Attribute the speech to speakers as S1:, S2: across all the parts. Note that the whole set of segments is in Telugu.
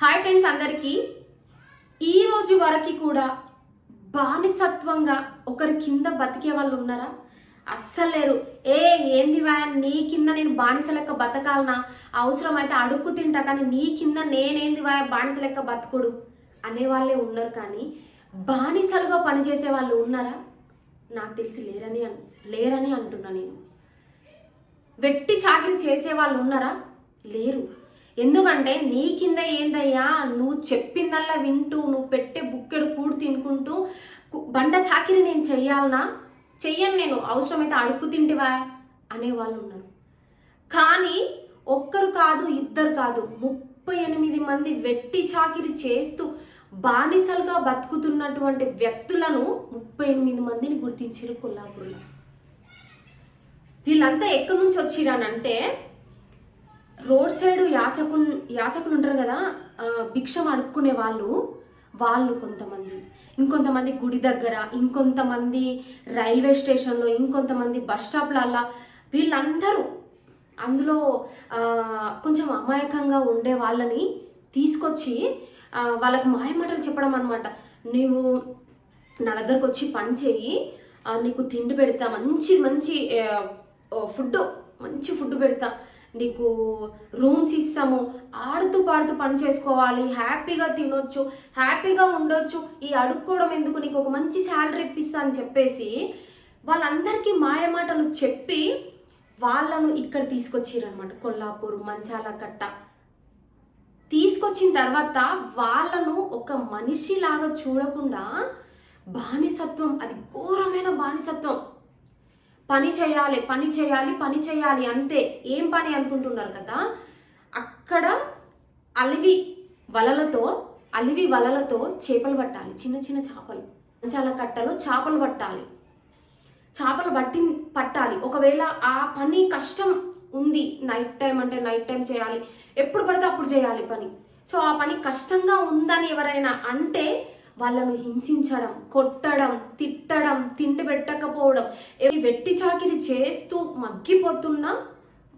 S1: హాయ్ ఫ్రెండ్స్ అందరికీ. ఈ రోజు వరకు కూడా బానిసత్వంగా ఒకరి కింద బతికే వాళ్ళు ఉన్నారా? అస్సలు లేరు. ఏ ఏంది వ్యాన్ నీ కింద నేను బానిస లెక్క బతకాలనా? అవసరమైతే అడుక్కు తింటా కానీ నీ కింద నేనేంది వా బానిస లెక్క బతుకుడు? అనేవాళ్ళే ఉన్నారు కానీ బానిసలుగా పనిచేసే వాళ్ళు ఉన్నారా? నాకు తెలిసి లేరని అన్- లేరని అంటున్నా నేను. వెట్టి చాకిరి చేసే వాళ్ళు ఉన్నారా? లేరు. ఎందుకంటే నీ కింద ఏందయ్యా? నువ్వు చెప్పిందల్లా వింటూ నువ్వు పెట్టే బుక్కెడు కూడు తినుకుంటూ బండ చాకిరి నేను చెయ్యాలనా? చెయ్యను నేను. అవసరమైతే అడుక్కు తింటివా? అనే వాళ్ళు ఉన్నారు కానీ ఒక్కరు కాదు ఇద్దరు కాదు. ముప్పై ఎనిమిది మంది వెట్టి చాకిరి చేస్తూ బానిసలుగా బతుకుతున్నటువంటి వ్యక్తులను ముప్పై ఎనిమిది మందిని గుర్తించారు కొల్లాపూర్లో. వీళ్ళంతా ఎక్కడి నుంచి వచ్చిరానంటే రోడ్ సైడ్ యాచకు యాచకులు ఉంటారు కదా భిక్షం అడుక్కునే వాళ్ళు వాళ్ళు కొంతమంది. ఇంకొంతమంది గుడి దగ్గర ఇంకొంతమంది రైల్వే స్టేషన్లో ఇంకొంతమంది బస్ స్టాప్లల్లా వీళ్ళందరూ అందులో కొంచెం అమాయకంగా ఉండే వాళ్ళని తీసుకొచ్చి వాళ్ళకి మాయమాటలు చెప్పడం అనమాట నీవు నా దగ్గరకు వచ్చి పని చేయి నీకు తిండి పెడతా మంచి మంచి ఫుడ్ మంచి ఫుడ్ పెడతా. నీకు రూమ్స్ ఇస్తాము. ఆడుతూ పాడుతూ పని చేసుకోవాలి. హ్యాపీగా తినొచ్చు. హ్యాపీగా ఉండొచ్చు. ఈ అడుక్కోవడం ఎందుకు? నీకు ఒక మంచి శాలరీ ఇప్పిస్తా అని చెప్పేసి వాళ్ళందరికీ మాయమాటలు చెప్పి వాళ్ళను ఇక్కడ తీసుకొచ్చిరనమాట కొల్లాపూర్ మంచాల కట్ట తీసుకొచ్చిన తర్వాత వాళ్ళను ఒక మనిషిలాగా చూడకుండా బానిసత్వం అది ఘోరమైన బానిసత్వం. పని చేయాలి పని చేయాలి పని చేయాలి అంతే. ఏం పని అనుకుంటున్నారు కదా? అక్కడ అలివి వలలతో అలివి వలలతో చేపలు పట్టాలి. చిన్న చిన్న చేపలు. మంచాల కట్టలో చేపలు పట్టాలి. చేపలు పట్టి పట్టాలి. ఒకవేళ ఆ పని కష్టం ఉంది నైట్ టైం అంటే నైట్ టైం చేయాలి. ఎప్పుడు పడితే అప్పుడు చేయాలి పని. సో ఆ పని కష్టంగా ఉందని ఎవరైనా అంటే వాళ్ళను హింసించడం కొట్టడం తిట్టడం తిండి పెట్టకపోవడం ఇవి వెట్టి చాకిరి చేస్తూ మగ్గిపోతున్న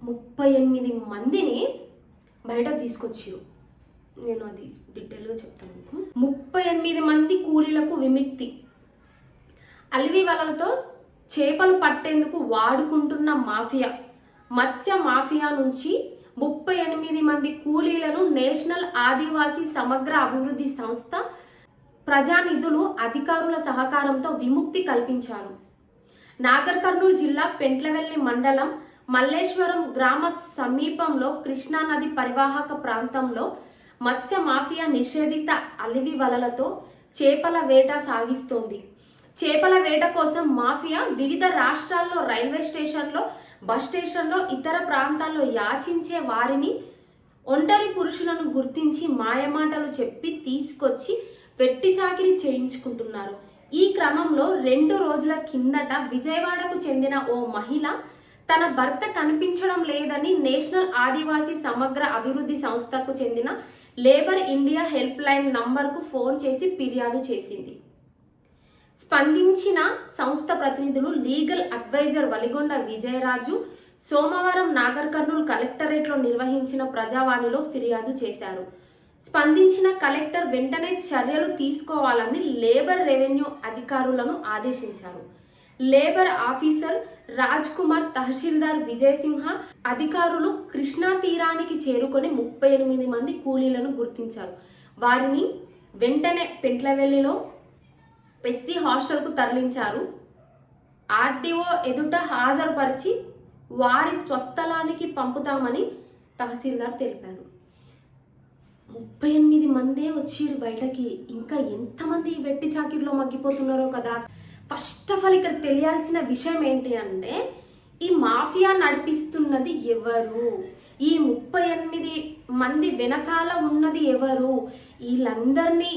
S1: ముప్పై ఎనిమిది మందిని బయటకు తీసుకొచ్చిరు. నేను అది డీటెయిల్గా చెప్తాను మీకు. ముప్పై ఎనిమిది మంది కూలీలకు విముక్తి. అలివి వలలతో చేపలు పట్టేందుకు వాడుకుంటున్న మాఫియా. మత్స్య మాఫియా నుంచి ముప్పై ఎనిమిది మంది కూలీలను నేషనల్ ఆదివాసీ సమగ్ర అభివృద్ధి సంస్థ ప్రజానిధులు అధికారుల సహకారంతో విముక్తి కల్పించారు. నాగర్ కర్నూలు జిల్లా పెంట్లవెల్లి మండలం మల్లేశ్వరం గ్రామ సమీపంలో కృష్ణా నది పరివాహక ప్రాంతంలో మత్స్య మాఫియా నిషేధిత అలివి వలలతో చేపల వేట సాగిస్తోంది. చేపల వేట కోసం మాఫియా వివిధ రాష్ట్రాల్లో రైల్వే స్టేషన్లో బస్ స్టేషన్లో ఇతర ప్రాంతాల్లో యాచించే వారిని ఒంటరి పురుషులను గుర్తించి మాయమాటలు చెప్పి తీసుకొచ్చి వెట్టి చాకిరి చేయించుకుంటున్నారు. ఈ క్రమంలో రెండు రోజుల కిందట విజయవాడకు చెందిన ఓ మహిళ తన భర్త కనిపించడం లేదని నేషనల్ ఆదివాసీ సమగ్ర అభివృద్ధి సంస్థకు చెందిన లేబర్ ఇండియా హెల్ప్ లైన్ నంబర్కు ఫోన్ చేసి ఫిర్యాదు చేసింది. స్పందించిన సంస్థ ప్రతినిధులు లీగల్ అడ్వైజర్ వలిగొండ విజయరాజు సోమవారం నాగర్ కర్నూలు కలెక్టరేట్లో నిర్వహించిన ప్రజావాణిలో ఫిర్యాదు చేశారు. స్పందించిన కలెక్టర్ వెంటనే చర్యలు తీసుకోవాలని లేబర్ రెవెన్యూ అధికారులను ఆదేశించారు. లేబర్ ఆఫీసర్ రాజ్ కుమార్ తహసీల్దార్ విజయసింహ అధికారులు కృష్ణా తీరానికి చేరుకొని ముప్పై ఎనిమిది మంది కూలీలను గుర్తించారు. వారిని వెంటనే పెంట్లవెల్లిలో ఎస్సీ హాస్టల్కు తరలించారు. ఆర్టీఓ ఎదుట హాజరుపరిచి వారి స్వస్థలానికి పంపుతామని తహసీల్దార్ తెలిపారు. ముప్పై ఎనిమిది మందే వచ్చిరు బయటకి. ఇంకా ఎంతమంది వెట్టి చాకిరిలో మగ్గిపోతున్నారో కదా. ఫస్ట్ ఆఫ్ ఆల్ ఇక్కడ తెలియాల్సిన విషయం ఏంటి అంటే ఈ మాఫియా నడిపిస్తున్నది ఎవరు? ఈ ముప్పై ఎనిమిది మంది వెనకాల ఉన్నది ఎవరు? వీళ్ళందరినీ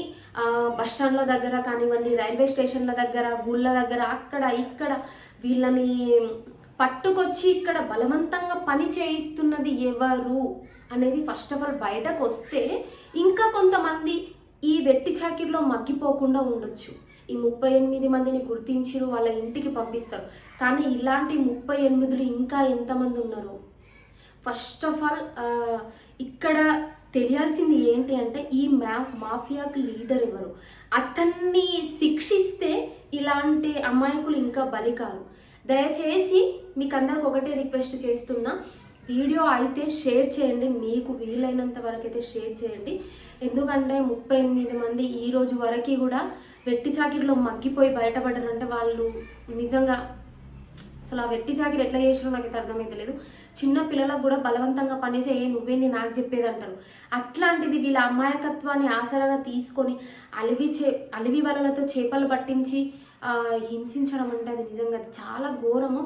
S1: బస్ స్టాండ్ల దగ్గర కానివ్వండి రైల్వే స్టేషన్ల దగ్గర గుళ్ళ దగ్గర అక్కడ ఇక్కడ వీళ్ళని పట్టుకొచ్చి ఇక్కడ బలవంతంగా పని చేయిస్తున్నది ఎవరు? అనేది ఫస్ట్ ఆఫ్ ఆల్ బయటకు వస్తే ఇంకా కొంతమంది ఈ వెట్టి చాకిరిలో మగ్గిపోకుండా ఉండొచ్చు. ఈ ముప్పై ఎనిమిది మందిని గుర్తించిరు వాళ్ళ ఇంటికి పంపిస్తారు. కానీ ఇలాంటి ముప్పై ఎనిమిదిలు ఇంకా ఎంతమంది ఉన్నారు? ఫస్ట్ ఆఫ్ ఆల్ ఇక్కడ తెలియాల్సింది ఏంటి అంటే ఈ మ్యా మాఫియాకు లీడర్ ఎవరు? అతన్ని శిక్షిస్తే ఇలాంటి అమాయకులు ఇంకా బలి కారు దయచేసి మీకు అందరికి ఒకటే రిక్వెస్ట్ చేస్తున్నా. వీడియో అయితే షేర్ చేయండి. మీకు వీలైనంత వరకు అయితే షేర్ చేయండి. ఎందుకంటే ముప్పై ఎనిమిది మంది ఈ రోజు వరకు కూడా వెట్టి చాకిరిలో మగ్గిపోయి బయటపడ్డారంటే వాళ్ళు నిజంగా అసలు ఆ వెట్టి చాకిరి ఎట్లా చేసినా నాకైతే అర్థమైతే లేదు. చిన్న పిల్లలకు కూడా బలవంతంగా పనిచేసి ఏ నువ్వేంది నాకు చెప్పేది అంటారు. అట్లాంటిది వీళ్ళ అమాయకత్వాన్ని ఆసరాగా తీసుకొని అలివి చే అలివి వలలతో చేపలు పట్టించి హింసించడం అంటే అది నిజంగా అది చాలా ఘోరము.